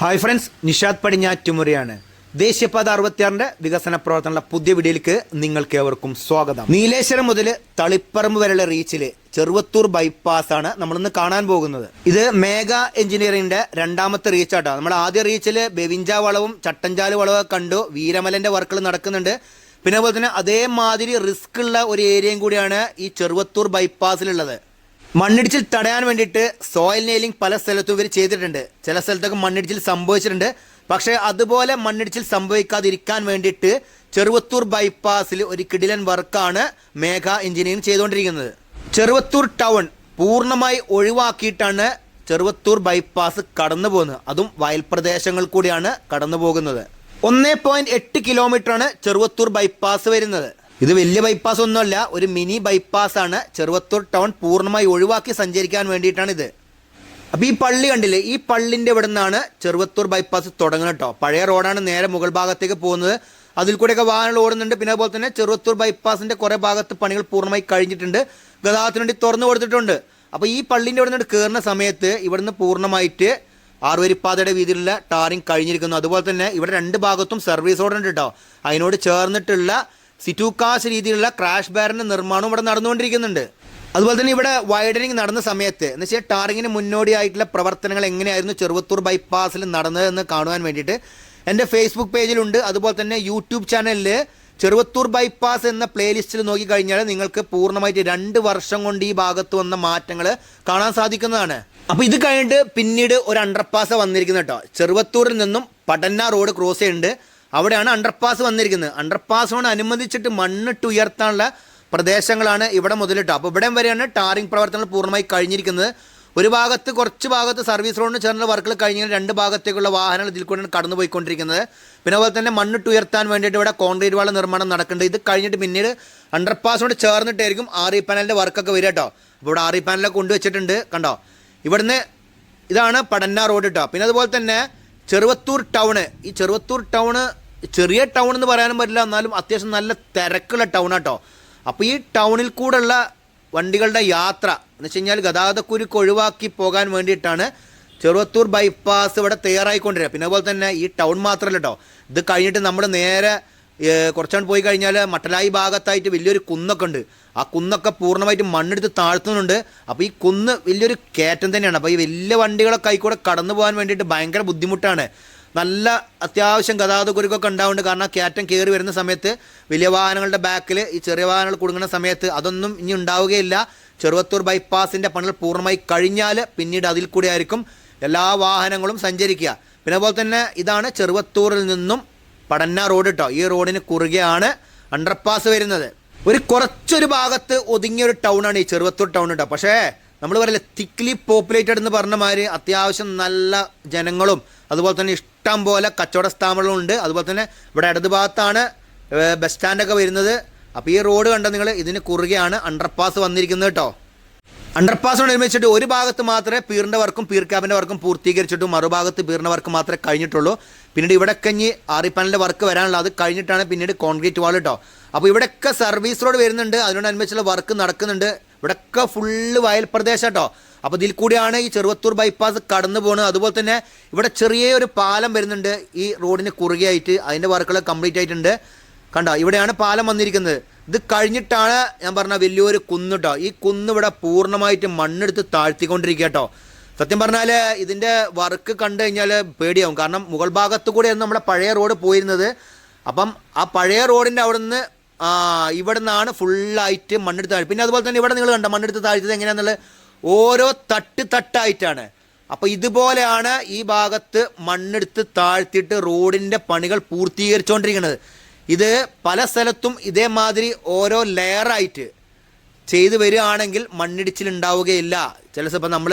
Hi friends Nishad പടിഞ്ഞാറ്റുമുറിയാണ് ദേശീയപാത അറുപത്തിയാറിന്റെ വികസന പ്രവർത്തനങ്ങളുടെ പുതിയ വീഡിയോയിലേക്ക് നിങ്ങൾക്ക് ഏവർക്കും സ്വാഗതം. നീലേശ്വരം മുതൽ തളിപ്പറമ്പ് വരെയുള്ള റീച്ചിൽ ചെറുവത്തൂർ ബൈപ്പാസ് ആണ് നമ്മളിന്ന് കാണാൻ പോകുന്നത്. ഇത് മേഘ എഞ്ചിനീയറിംഗിന്റെ രണ്ടാമത്തെ റീച്ച് ആട്ടോ. നമ്മൾ ആദ്യ റീച്ചിൽ ബെവിഞ്ച വളവും ചട്ടഞ്ചാൽ വളവും കണ്ടു. വീരമലന്റെ വർക്കുകൾ നടക്കുന്നുണ്ട്. പിന്നെ അതുപോലെ തന്നെ അതേമാതിരി റിസ്ക് ഉള്ള ഒരു ഏരിയയും കൂടിയാണ് ഈ ചെറുവത്തൂർ ബൈപ്പാസിലുള്ളത് മണ്ണിടിച്ചിൽ തടയാൻ വേണ്ടിയിട്ട് സോയിൽ നെയിലിംഗ് പല സ്ഥലത്തും ഇവർ ചെയ്തിട്ടുണ്ട്. ചില സ്ഥലത്തൊക്കെ മണ്ണിടിച്ചിൽ സംഭവിച്ചിട്ടുണ്ട്. പക്ഷേ അതുപോലെ മണ്ണിടിച്ചിൽ സംഭവിക്കാതിരിക്കാൻ വേണ്ടിയിട്ട് ചെറുവത്തൂർ ബൈപ്പാസിൽ ഒരു കിടിലൻ വർക്കാണ് മേഘ എഞ്ചിനീയറിംഗ് ചെയ്തുകൊണ്ടിരിക്കുന്നത്. ചെറുവത്തൂർ ടൗൺ പൂർണമായി ഒഴിവാക്കിയിട്ടാണ് ചെറുവത്തൂർ ബൈപ്പാസ് കടന്നു പോകുന്നത്. അതും വയൽ പ്രദേശങ്ങൾ കൂടിയാണ് കടന്നു പോകുന്നത്. ഒന്നേ പോയിന്റ് എട്ട് കിലോമീറ്ററാണ് ചെറുവത്തൂർ ബൈപ്പാസ് വരുന്നത്. ഇത് വലിയ ബൈപ്പാസ് ഒന്നുമല്ല ഒരു മിനി ബൈപ്പാസ് ആണ്. ചെറുവത്തൂർ ടൗൺ പൂർണമായി ഒഴിവാക്കി സഞ്ചരിക്കാൻ വേണ്ടിയിട്ടാണ് ഇത്. അപ്പോൾ ഈ പള്ളി കണ്ടില്ലേ ഈ പള്ളിന്റെ ഇവിടെ നിന്നാണ് ചെറുവത്തൂർ ബൈപ്പാസ് തുടങ്ങുന്നത് കേട്ടോ പഴയ റോഡാണ് നേരെ മുകൾ ഭാഗത്തേക്ക് പോകുന്നത്. അതിൽ കൂടെയൊക്കെ വാഹനങ്ങൾ ഓടുന്നുണ്ട്. പിന്നെ അതുപോലെ തന്നെ ചെറുവത്തൂർ ബൈപ്പാസിന്റെ കുറേ ഭാഗത്ത് പണികൾ പൂർണമായി കഴിഞ്ഞിട്ടുണ്ട്. ഗതാഗതത്തിന് വേണ്ടി തുറന്നു കൊടുത്തിട്ടുണ്ട്. അപ്പോൾ ഈ പള്ളിന്റെ ഇവിടെ നിന്ന് കയറുന്ന സമയത്ത് ഇവിടുന്ന് പൂർണമായിട്ട് ആറുവരിപ്പാതയുടെ വീതിയിലുള്ള ടാറിങ് കഴിഞ്ഞിരിക്കുന്നു. അതുപോലെ തന്നെ ഇവിടെ രണ്ട് ഭാഗത്തും സർവീസ് ഓടുന്നുണ്ട് കേട്ടോ അതിനോട് ചേർന്നിട്ടുള്ള സിറ്റൂക്കാസ് രീതിയിലുള്ള ക്രാഷ് ബാറിന്റെ നിർമ്മാണം ഇവിടെ നടന്നുകൊണ്ടിരിക്കുന്നുണ്ട്. അതുപോലെ തന്നെ ഇവിടെ വൈഡനിങ് നടന്ന സമയത്ത് എന്ന് വെച്ചാൽ ടാറിങ്ങിന് മുന്നോടിയായിട്ടുള്ള പ്രവർത്തനങ്ങൾ എങ്ങനെയായിരുന്നു ചെറുവത്തൂർ ബൈപ്പാസിൽ നടന്നതെന്ന് കാണുവാൻ വേണ്ടിയിട്ട് എന്റെ ഫേസ്ബുക്ക് പേജിലുണ്ട് അതുപോലെ തന്നെ യൂട്യൂബ് ചാനലിൽ ചെറുവത്തൂർ ബൈപ്പാസ് എന്ന പ്ലേലിസ്റ്റിൽ നോക്കിക്കഴിഞ്ഞാൽ നിങ്ങൾക്ക് പൂർണമായിട്ട് രണ്ട് വർഷം കൊണ്ട് ഈ ഭാഗത്ത് വന്ന മാറ്റങ്ങൾ കാണാൻ സാധിക്കുന്നതാണ്. അപ്പോൾ ഇത് കഴിഞ്ഞിട്ട് പിന്നീട് ഒരു അണ്ടർപാസ് വന്നിരിക്കുന്നു കേട്ടോ ചെറുവത്തൂരിൽ നിന്നും പടന്ന റോഡ് ക്രോസ് ചെയ്യുന്നുണ്ട്. അവിടെയാണ് അണ്ടർപാസ് വന്നിരിക്കുന്നത്. അണ്ടർപാസോട് അനുബന്ധിച്ചിട്ട് മണ്ണിട്ട് ഉയർത്താനുള്ള പ്രദേശങ്ങളാണ് ഇവിടെ മുതലിട്ടത്. അപ്പോൾ ഇവിടം വരെയാണ് ടാറിംഗ് പ്രവർത്തനങ്ങൾ പൂർണമായി കഴിഞ്ഞിരിക്കുന്നത്. ഒരു ഭാഗത്ത് കുറച്ച് ഭാഗത്ത് സർവീസ് റോഡിന് ചേർന്ന വർക്കുകൾ കഴിഞ്ഞാൽ രണ്ട് ഭാഗത്തേക്കുള്ള വാഹനങ്ങൾ ഇതിൽ കൂടെയാണ് കടന്നു പോയിക്കൊണ്ടിരിക്കുന്നത് പിന്നെ അതുപോലെ തന്നെ മണ്ണിട്ട് ഉയർത്താൻ വേണ്ടിയിട്ട് ഇവിടെ കോൺക്രീറ്റ് വാള നിർമ്മാണം നടക്കുന്നുണ്ട്. ഇത് കഴിഞ്ഞിട്ട് പിന്നീട് അണ്ടർപാസോട് ചേർന്നിട്ടായിരിക്കും ആർ ഇ പാനലിന്റെ വർക്കൊക്കെ വരിക കേട്ടോ അപ്പോൾ ഇവിടെ ആർ ഇ പാനലൊക്കെ കൊണ്ടുവച്ചിട്ടുണ്ട്. കണ്ടോ? ഇവിടുന്ന് ഇതാണ് പടന്ന റോഡ് കേട്ടോ പിന്നെ അതുപോലെ തന്നെ ചെറുവത്തൂർ ടൗണ്. ഈ ചെറുവത്തൂർ ടൗണ് ചെറിയ ടൗൺ എന്ന് പറയാനും പറ്റില്ല എന്നാലും അത്യാവശ്യം നല്ല തിരക്കുള്ള ടൗൺ കേട്ടോ അപ്പോൾ ഈ ടൗണിൽ കൂടെയുള്ള വണ്ടികളുടെ യാത്ര എന്ന് വെച്ച് കഴിഞ്ഞാൽ ഗതാഗതക്കുരുക്ക് ഒഴിവാക്കി പോകാൻ വേണ്ടിയിട്ടാണ് ചെറുവത്തൂർ ബൈപ്പാസ് ഇവിടെ തയ്യാറായിക്കൊണ്ടിരിക്കുക പിന്നെ അതുപോലെ തന്നെ ഈ ടൗൺ മാത്രമല്ല കേട്ടോ ഇത് കഴിഞ്ഞിട്ട് നമ്മൾ നേരെ കുറച്ചാണ്ട് പോയി കഴിഞ്ഞാൽ മട്ടലായി ഭാഗത്തായിട്ട് വലിയൊരു കുന്നൊക്കെ ഉണ്ട്. ആ കുന്നൊക്കെ പൂർണമായിട്ട് മണ്ണെടുത്ത് താഴ്ത്തുന്നുണ്ട്. അപ്പോൾ ഈ കുന്ന് വലിയൊരു കയറ്റം തന്നെയാണ്. അപ്പോൾ ഈ വലിയ വണ്ടികളൊക്കെ ആയിക്കൂടെ കടന്നു പോകാൻ വേണ്ടിയിട്ട് ഭയങ്കര ബുദ്ധിമുട്ടാണ്. നല്ല അത്യാവശ്യം ഗതാഗത കുരുക്കൊക്കെ ഉണ്ടാവുന്നുണ്ട്. കാരണം കയറ്റം കയറി വരുന്ന സമയത്ത് വലിയ വാഹനങ്ങളുടെ ബാക്കിൽ ഈ ചെറിയ വാഹനങ്ങൾ കുടുങ്ങുന്ന സമയത്ത് അതൊന്നും ഇനി ഉണ്ടാവുകയില്ല. ചെറുവത്തൂർ ബൈപ്പാസിന്റെ പണികൾ പൂർണമായി കഴിഞ്ഞാൽ പിന്നീട് അതിൽ കൂടി ആയിരിക്കും എല്ലാ വാഹനങ്ങളും സഞ്ചരിക്കുക. പിന്നെ അതുപോലെ തന്നെ ഇതാണ് ചെറുവത്തൂരിൽ നിന്നും പടന്ന റോഡ് കേട്ടോ ഈ റോഡിന് കുറുകെയാണ് അണ്ടർപാസ് വരുന്നത്. ഒരു കുറച്ചൊരു ഭാഗത്ത് ഒതുങ്ങിയ ഒരു ടൗണാണ് ഈ ചെറുവത്തൂർ ടൗൺ കേട്ടോ പക്ഷേ നമ്മൾ പറയില്ല തിക്ലി പോപ്പുലേറ്റഡ് എന്ന് പറഞ്ഞ മാതിരി അത്യാവശ്യം നല്ല ജനങ്ങളും അതുപോലെ തന്നെ ഇഷ്ടം പോലെ കച്ചവട സ്ഥാപനങ്ങളും ഉണ്ട്. അതുപോലെ തന്നെ ഇവിടെ ഇടത് ഭാഗത്താണ് ബസ് സ്റ്റാൻഡൊക്കെ വരുന്നത്. അപ്പോൾ ഈ റോഡ് കണ്ട നിങ്ങൾ ഇതിന് കുറുകെയാണ് അണ്ടർപാസ് വന്നിരിക്കുന്നത് കേട്ടോ അണ്ടർപാസ് നിർമ്മിച്ചിട്ട് ഒരു ഭാഗത്ത് മാത്രമേ പീറിന്റെ വർക്കും പീർ ക്യാബിന്റെ വർക്കും പൂർത്തീകരിച്ചിട്ടും മറുഭാഗത്ത് പീറിന്റെ വർക്ക് മാത്രമേ കഴിഞ്ഞിട്ടുള്ളൂ. പിന്നീട് ഇവിടെ കഞ്ഞി ആറി പാനലിന്റെ വർക്ക് വരാനുള്ളത്. അത് കഴിഞ്ഞിട്ടാണ് പിന്നീട് കോൺക്രീറ്റ് വാൾ കേട്ടോ അപ്പോൾ ഇവിടെയൊക്കെ സർവീസ് റോഡ് വരുന്നുണ്ട്. അതിനോടനുബന്ധിച്ചുള്ള വർക്ക് നടക്കുന്നുണ്ട്. ഇവിടെയൊക്കെ ഫുള്ള് വയൽ പ്രദേശം കേട്ടോ അപ്പോൾ ഇതിൽ കൂടിയാണ് ഈ ചെറുവത്തൂർ ബൈപ്പാസ് കടന്നു പോകുന്നത് അതുപോലെ തന്നെ ഇവിടെ ചെറിയൊരു പാലം വരുന്നുണ്ട്. ഈ റോഡിന് കുറുകെയായിട്ട് അതിന്റെ വർക്കുകൾ കംപ്ലീറ്റ് ആയിട്ടുണ്ട്. കണ്ടോ? ഇവിടെയാണ് പാലം വന്നിരിക്കുന്നത്. ഇത് കഴിഞ്ഞിട്ടാണ് ഞാൻ പറഞ്ഞ വലിയൊരു കുന്ന് കേട്ടോ ഈ കുന്ന് ഇവിടെ പൂർണമായിട്ട് മണ്ണെടുത്ത് താഴ്ത്തിക്കൊണ്ടിരിക്കുക കേട്ടോ സത്യം പറഞ്ഞാൽ ഇതിന്റെ വർക്ക് കണ്ടു കഴിഞ്ഞാൽ പേടിയാവും. കാരണം മുകൾ ഭാഗത്ത് കൂടെയാണ് നമ്മുടെ പഴയ റോഡ് പോയിരുന്നത്. അപ്പം ആ പഴയ റോഡിന്റെ അവിടെ നിന്ന് ഇവിടെ നിന്നാണ് ഫുള്ളായിട്ട് മണ്ണെടുത്ത് താഴ്ത്തി. പിന്നെ അതുപോലെ തന്നെ ഇവിടെ നിങ്ങൾ കണ്ട മണ്ണെടുത്ത് താഴ്ത്തിയത് എങ്ങനെയാണെന്നുള്ളത് ഓരോ തട്ട് തട്ടായിട്ടാണ്. അപ്പോൾ ഇതുപോലെയാണ് ഈ ഭാഗത്ത് മണ്ണെടുത്ത് താഴ്ത്തിയിട്ട് റോഡിന്റെ പണികൾ പൂർത്തീകരിച്ചുകൊണ്ടിരിക്കുന്നത് ഇത് പല സ്ഥലത്തും ഇതേമാതിരി ഓരോ ലെയറായിട്ട് ചെയ്തു വരികയാണെങ്കിൽ മണ്ണിടിച്ചിൽ ഉണ്ടാവുകയില്ല. ചില ഇപ്പം നമ്മൾ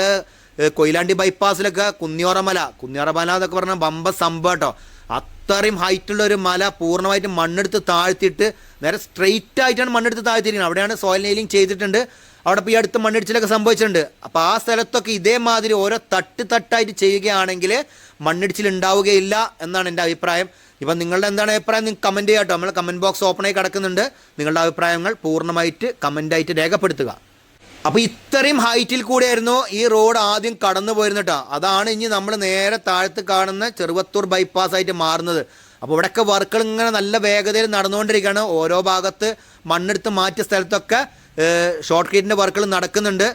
കൊയിലാണ്ടി ബൈപ്പാസിലൊക്കെ കുന്നിയോറമല കുന്നിയോറമല എന്നൊക്കെ പറഞ്ഞാൽ ബമ്പ സംഭവം കേട്ടോ. അത്രയും ഹൈറ്റുള്ള ഒരു മല പൂർണമായിട്ട് മണ്ണെടുത്ത് താഴ്ത്തിയിട്ട് നേരെ സ്ട്രെയിറ്റ് ആയിട്ടാണ് മണ്ണെടുത്ത് താഴ്ത്തിയിരിക്കുന്നത്. അവിടെയാണ് സോയിൽ നെയിലിംഗ് ചെയ്തിട്ടുണ്ട്. അവിടെ ഇപ്പോൾ ഈ അടുത്ത് മണ്ണിടിച്ചിലൊക്കെ സംഭവിച്ചിട്ടുണ്ട്. അപ്പോൾ ആ സ്ഥലത്തൊക്കെ ഇതേമാതിരി ഓരോ തട്ട് തട്ടായിട്ട് ചെയ്യുകയാണെങ്കിൽ മണ്ണിടിച്ചിൽ ഉണ്ടാവുകയില്ല എന്നാണ് എന്റെ അഭിപ്രായം. ഇപ്പം നിങ്ങളുടെ എന്താണ് അഭിപ്രായം? നിങ്ങൾ കമന്റ് ചെയ്യാം കേട്ടോ. നമ്മൾ കമന്റ് ബോക്സ് ഓപ്പണായി കിടക്കുന്നുണ്ട്. നിങ്ങളുടെ അഭിപ്രായങ്ങൾ പൂർണമായിട്ട് കമന്റായിട്ട് രേഖപ്പെടുത്തുക. അപ്പൊ ഇത്രയും ഹൈറ്റിൽ കൂടെയായിരുന്നു ഈ റോഡ് ആദ്യം കടന്നു പോയിരുന്നിട്ട അതാണ് ഇനി നമ്മൾ നേരെ താഴത്ത് കാണുന്ന ചെറുവത്തൂർ ബൈപ്പാസ് ആയിട്ട് മാറുന്നത്. അപ്പോൾ ഇവിടെയൊക്കെ വർക്കുകൾ ഇങ്ങനെ നല്ല വേഗതയിൽ നടന്നുകൊണ്ടിരിക്കുകയാണ്. ഓരോ ഭാഗത്ത് മണ്ണെടുത്ത് മാറ്റിയ സ്ഥലത്തൊക്കെ ഷോർട്ട് കീറ്റിന്റെ വർക്കുകൾ നടക്കുന്നുണ്ട്.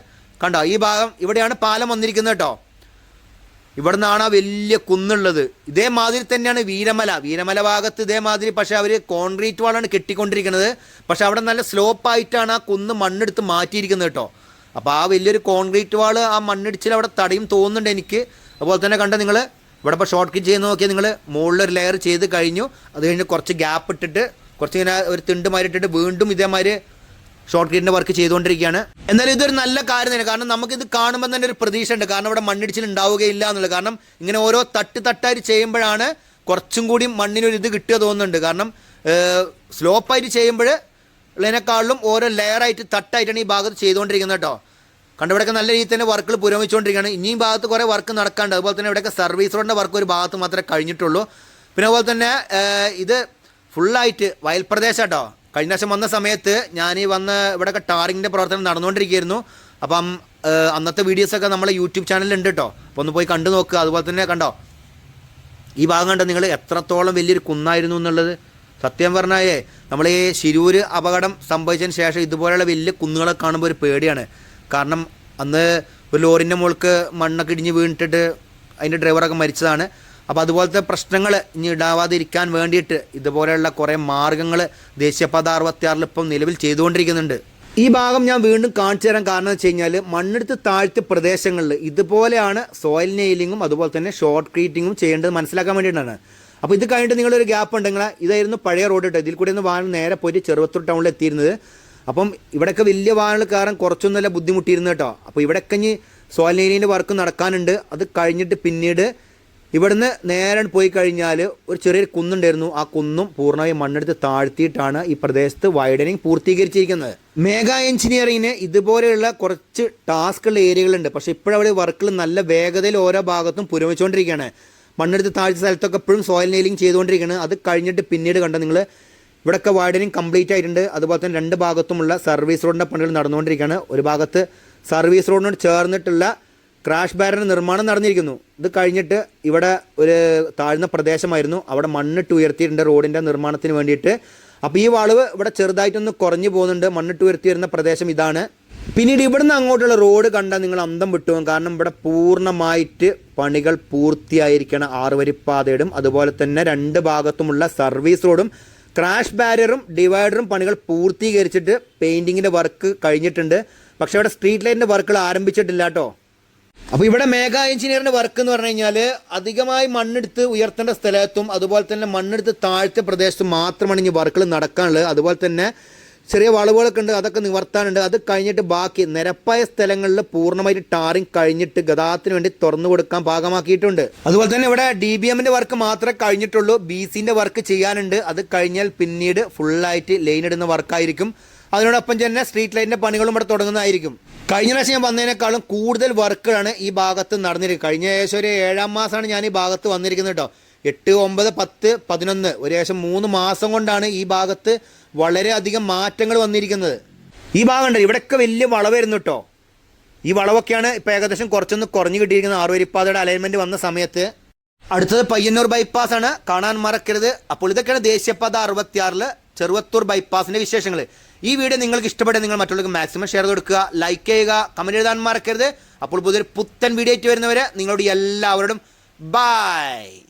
കണ്ടോ ഈ ഭാഗം ഇവിടെയാണ് പാലം വന്നിരിക്കുന്നത് കേട്ടോ. ഇവിടെ നിന്നാണ് ആ വലിയ കുന്നുള്ളത്. ഇതേമാതിരി തന്നെയാണ് വീരമല. വീരമല ഭാഗത്ത് ഇതേമാതിരി പക്ഷെ അവർ കോൺക്രീറ്റ് വാളാണ് കെട്ടിക്കൊണ്ടിരിക്കുന്നത്. പക്ഷെ അവിടെ നല്ല സ്ലോപ്പായിട്ടാണ് ആ കുന്ന് മണ്ണെടുത്ത് മാറ്റിയിരിക്കുന്നത് കേട്ടോ. അപ്പോൾ ആ വലിയൊരു കോൺക്രീറ്റ് വാൾ ആ മണ്ണിടിച്ചിൽ അവിടെ തടയും തോന്നുന്നുണ്ട് എനിക്ക്. അതുപോലെ തന്നെ കണ്ട നിങ്ങൾ ഇവിടെ ഇപ്പോൾ ഷോർട്ട് കിറ്റ് ചെയ്ത് നോക്കിയാൽ നിങ്ങൾ മുകളിലൊരു ലെയർ ചെയ്ത് കഴിഞ്ഞു. അത് കഴിഞ്ഞ് കുറച്ച് ഗ്യാപ്പ് ഇട്ടിട്ട് കുറച്ച് ഇങ്ങനെ ഒരു തിണ്ട് മാതിരി ഇട്ടിട്ട് വീണ്ടും ഇതേമാതിരി ഷോർട്ട് കീറ്റിന്റെ വർക്ക് ചെയ്തുകൊണ്ടിരിക്കുകയാണ്. എന്നാലും ഇതൊരു നല്ല കാര്യം തന്നെ കാരണം നമുക്കിത് കാണുമ്പോൾ തന്നെ ഒരു പ്രതീക്ഷ ഉണ്ട് കാരണം ഇവിടെ മണ്ണിടിച്ചിൽ ഉണ്ടാവുകയില്ല എന്നുള്ളത്. കാരണം ഇങ്ങനെ ഓരോ തട്ട് തട്ടായിട്ട് ചെയ്യുമ്പോഴാണ് കുറച്ചും കൂടി മണ്ണിനൊരു ഇത് കിട്ടുക തോന്നുന്നുണ്ട്. കാരണം സ്ലോപ്പായിട്ട് ചെയ്യുമ്പോൾ ഉള്ളതിനേക്കാളും ഓരോ ലെയറായിട്ട് തട്ടായിട്ടാണ് ഈ ഭാഗത്ത് ചെയ്തുകൊണ്ടിരിക്കുന്നത് കേട്ടോ. കണ്ട് ഇവിടെയൊക്കെ നല്ല രീതിയിൽ തന്നെ വർക്കുകൾ പുരോഗമിച്ചുകൊണ്ടിരിക്കുകയാണ്. ഇനിയും ഭാഗത്ത് കുറേ വർക്ക് നടക്കാണ്ട് അതുപോലെ തന്നെ ഇവിടെയൊക്കെ സർവീസ് റോഡിന്റെ വർക്ക് ഒരു ഭാഗത്ത് മാത്രമേ കഴിഞ്ഞിട്ടുള്ളൂ. പിന്നെ അതുപോലെ തന്നെ ഇത് ഫുള്ളായിട്ട് വയൽ പ്രദേശം കേട്ടോ. കഴിഞ്ഞ പ്രാവശ്യം വന്ന സമയത്ത് ഞാൻ ഈ വന്ന ഇവിടെയൊക്കെ ടാറിങ്ങിന്റെ പ്രവർത്തനം നടന്നുകൊണ്ടിരിക്കുകയായിരുന്നു. അപ്പം അന്നത്തെ വീഡിയോസൊക്കെ നമ്മളെ യൂട്യൂബ് ചാനലിലുണ്ട് കേട്ടോ അപ്പോൾ ഒന്ന് പോയി കണ്ടു നോക്കുക അതുപോലെ തന്നെ കണ്ടോ? ഈ ഭാഗം കണ്ടോ? നിങ്ങൾ എത്രത്തോളം വലിയൊരു കുന്നായിരുന്നു എന്നുള്ളത്? സത്യം പറഞ്ഞാലേ നമ്മൾ ഈ ശിരൂര് അപകടം സംഭവിച്ചതിന് ശേഷം ഇതുപോലെയുള്ള വലിയ കുന്നുകളെ കാണുമ്പോൾ ഒരു പേടിയാണ്. കാരണം അന്ന് ഒരു ലോറിന്റെ മുകൾക്ക് മണ്ണൊക്കെ ഇടിഞ്ഞ് വീണിട്ടിട്ട് അതിന്റെ ഡ്രൈവറൊക്കെ മരിച്ചതാണ്. അപ്പോൾ അതുപോലത്തെ പ്രശ്നങ്ങൾ ഇനി ഉണ്ടാവാതിരിക്കാൻ വേണ്ടിയിട്ട് ഇതുപോലെയുള്ള കുറേ മാർഗങ്ങൾ ദേശീയപാത അറുപത്തിയാറിൽ ഇപ്പം നിലവിൽ ചെയ്തുകൊണ്ടിരിക്കുന്നുണ്ട്. ഈ ഭാഗം ഞാൻ വീണ്ടും കാണിച്ചു തരാൻ കാരണം വെച്ച് കഴിഞ്ഞാൽ മണ്ണെടുത്ത് താഴ്ത്തിയ പ്രദേശങ്ങളിൽ ഇതുപോലെയാണ് സോയിൽ നെയിലിങ്ങും അതുപോലെ തന്നെ ഷോർട്ട് ക്രീറ്റിങ്ങും ചെയ്യേണ്ടത് മനസ്സിലാക്കാൻ വേണ്ടിയിട്ടാണ്. അപ്പോൾ ഇത് കഴിഞ്ഞിട്ട് നിങ്ങളൊരു ഗ്യാപ്പ് ഉണ്ടെങ്കിൽ ഇതായിരുന്നു പഴയ റോഡ് കേട്ടോ ഇതിൽ കൂടെ ഒന്ന് വാഹനം നേരെ പോയിട്ട് ചെറുവത്തൂർ ടൗണിൽ എത്തിയിരുന്നത്. അപ്പം ഇവിടെയൊക്കെ വലിയ വാഹനങ്ങൾ കയറാൻ കുറച്ചൊന്നുമല്ല ബുദ്ധിമുട്ടിയിരുന്നു കേട്ടോ. അപ്പോൾ ഇവിടെയൊക്കെ ഇനി സോയിൽ നെയിലിങ്ങിന്റെ വർക്ക് നടക്കാനുണ്ട്. അത് കഴിഞ്ഞിട്ട് പിന്നീട് ഇവിടുന്ന് നേരെ പോയി കഴിഞ്ഞാൽ ഒരു ചെറിയൊരു കുന്നുണ്ടായിരുന്നു. ആ കുന്നും പൂർണമായും മണ്ണെടുത്ത് താഴ്ത്തിയിട്ടാണ് ഈ പ്രദേശത്ത് വൈഡനിങ് പൂർത്തീകരിച്ചിരിക്കുന്നത്. മേഘ എഞ്ചിനീയറിങ്ങിന് ഇതുപോലെയുള്ള കുറച്ച് ടാസ്കുള്ള ഏരിയകളുണ്ട് പക്ഷേ ഇപ്പോഴവിടെ വർക്കിൽ നല്ല വേഗതയിൽ ഓരോ ഭാഗത്തും പുരോഗമിച്ചുകൊണ്ടിരിക്കുകയാണ് മണ്ണെടുത്ത് താഴ്ച സ്ഥലത്തൊക്കെ എപ്പോഴും സോയിൽ നെയിലിംഗ് ചെയ്തുകൊണ്ടിരിക്കുകയാണ്. അത് കഴിഞ്ഞിട്ട് പിന്നീട് കണ്ട നിങ്ങൾ ഇവിടെയൊക്കെ വൈഡനിങ് കംപ്ലീറ്റ് ആയിട്ടുണ്ട്. അതുപോലെ തന്നെ രണ്ട് ഭാഗത്തുമുള്ള സർവീസ് റോഡിന്റെ പണികൾ നടന്നുകൊണ്ടിരിക്കുകയാണ്. ഒരു ഭാഗത്ത് സർവീസ് റോഡിനോട് ചേർന്നിട്ടുള്ള ക്രാഷ് ബാരന്റെ നിർമ്മാണം നടന്നിരിക്കുന്നു. ഇത് കഴിഞ്ഞിട്ട് ഇവിടെ ഒരു താഴ്ന്ന പ്രദേശമായിരുന്നു. അവിടെ മണ്ണിട്ട് ഉയർത്തിയിട്ടുണ്ട് റോഡിന്റെ നിർമ്മാണത്തിന് വേണ്ടിയിട്ട്. അപ്പോൾ ഈ വളവ് ഇവിടെ ചെറുതായിട്ടൊന്ന് കുറഞ്ഞു പോകുന്നുണ്ട്. മണ്ണിട്ട് ഉയർത്തി വരുന്ന പ്രദേശം ഇതാണ്. പിന്നീട് ഇവിടുന്ന് അങ്ങോട്ടുള്ള റോഡ് കണ്ടാൽ നിങ്ങൾ അന്തം വിട്ടുപോകും. കാരണം ഇവിടെ പൂർണമായിട്ട് പണികൾ പൂർത്തിയായിരിക്കണ. ആറുവരിപ്പാതയിടും. അതുപോലെ തന്നെ രണ്ട് ഭാഗത്തുമുള്ള സർവീസ് റോഡും ക്രാഷ് ബാരിയറും ഡിവൈഡറും പണികൾ പൂർത്തീകരിച്ചിട്ട് പെയിന്റിങ്ങിന്റെ വർക്ക് കഴിഞ്ഞിട്ടുണ്ട്. പക്ഷേ അവിടെ സ്ട്രീറ്റ് ലൈറ്റിന്റെ വർക്കുകൾ ആരംഭിച്ചിട്ടില്ല കേട്ടോ. അപ്പോൾ ഇവിടെ മേഘ എഞ്ചിനീയറിന്റെ വർക്ക് എന്ന് പറഞ്ഞു കഴിഞ്ഞാൽ അധികമായി മണ്ണെടുത്ത് ഉയർത്തേണ്ട സ്ഥലത്തും അതുപോലെ തന്നെ മണ്ണെടുത്ത് താഴ്ത്ത പ്രദേശത്തും മാത്രമാണ് ഇനി വർക്കുകൾ നടക്കാനുള്ളത്. അതുപോലെ തന്നെ ചെറിയ വളവുകളൊക്കെ ഉണ്ട് അതൊക്കെ നിവർത്താനുണ്ട്. അത് കഴിഞ്ഞിട്ട് ബാക്കി നിരപ്പായ സ്ഥലങ്ങളിൽ പൂർണമായിട്ട് ടാറിങ് കഴിഞ്ഞിട്ട് ഗതാഗതത്തിന് വേണ്ടി തുറന്നു കൊടുക്കാൻ ഭാഗമാക്കിയിട്ടുണ്ട് അതുപോലെ തന്നെ ഇവിടെ ഡി ബി എമ്മിന്റെ വർക്ക് മാത്രമേ കഴിഞ്ഞിട്ടുള്ളൂ. ബി സിന്റെ വർക്ക് ചെയ്യാനുണ്ട്. അത് കഴിഞ്ഞാൽ പിന്നീട് ഫുള്ളായിട്ട് ലൈൻ ഇടുന്ന വർക്കായിരിക്കും അതിനോടൊപ്പം തന്നെ സ്ട്രീറ്റ് ലൈറ്റിന്റെ പണികളും ഇവിടെ തുടങ്ങുന്നതായിരിക്കും. കഴിഞ്ഞ പ്രാവശ്യം ഞാൻ വന്നതിനേക്കാളും കൂടുതൽ വർക്കുകളാണ് ഈ ഭാഗത്ത് നടന്നിരിക്കുന്നത്. കഴിഞ്ഞ ഏകദേശം ഒരു ഏഴാം മാസമാണ് ഞാൻ ഈ ഭാഗത്ത് വന്നിരിക്കുന്നത് കേട്ടോ. എട്ട് ഒമ്പത് പത്ത് പതിനൊന്ന് ഒരു ഏകദേശം മൂന്ന് മാസം കൊണ്ടാണ് ഈ ഭാഗത്ത് വളരെയധികം മാറ്റങ്ങൾ വന്നിരിക്കുന്നത്. ഈ ഭാഗം ഉണ്ട് ഇവിടെയൊക്കെ വലിയ വളവായിരുന്നു കേട്ടോ. ഈ വളവൊക്കെയാണ് ഇപ്പോൾ ഏകദേശം കുറച്ചൊന്ന് കുറഞ്ഞു കിട്ടിയിരിക്കുന്നത്. ആറുവരിപ്പാതയുടെ അലൈൻമെന്റ് വന്ന സമയത്ത്. അടുത്തത് പയ്യന്നൂർ ബൈപ്പാസ് ആണ്. കാണാൻ മറക്കരുത്. അപ്പോൾ ഇതൊക്കെയാണ് ദേശീയപാത അറുപത്തിയാറിൽ ചെറുവത്തൂർ ബൈപ്പാസിന്റെ വിശേഷങ്ങൾ ഈ വീഡിയോ നിങ്ങൾക്ക് ഇഷ്ടപ്പെട്ട നിങ്ങൾ മറ്റുള്ളവർക്ക് മാക്സിമം ഷെയർ കൊടുക്കുക ലൈക്ക് ചെയ്യുക കമന്റ് എഴുതാൻ മറക്കരുത്. അപ്പോൾ പുതിയൊരു പുത്തൻ വീഡിയോ ആയിട്ട് വരുന്നവരെ നിങ്ങളോട് എല്ലാവരോടും ബൈ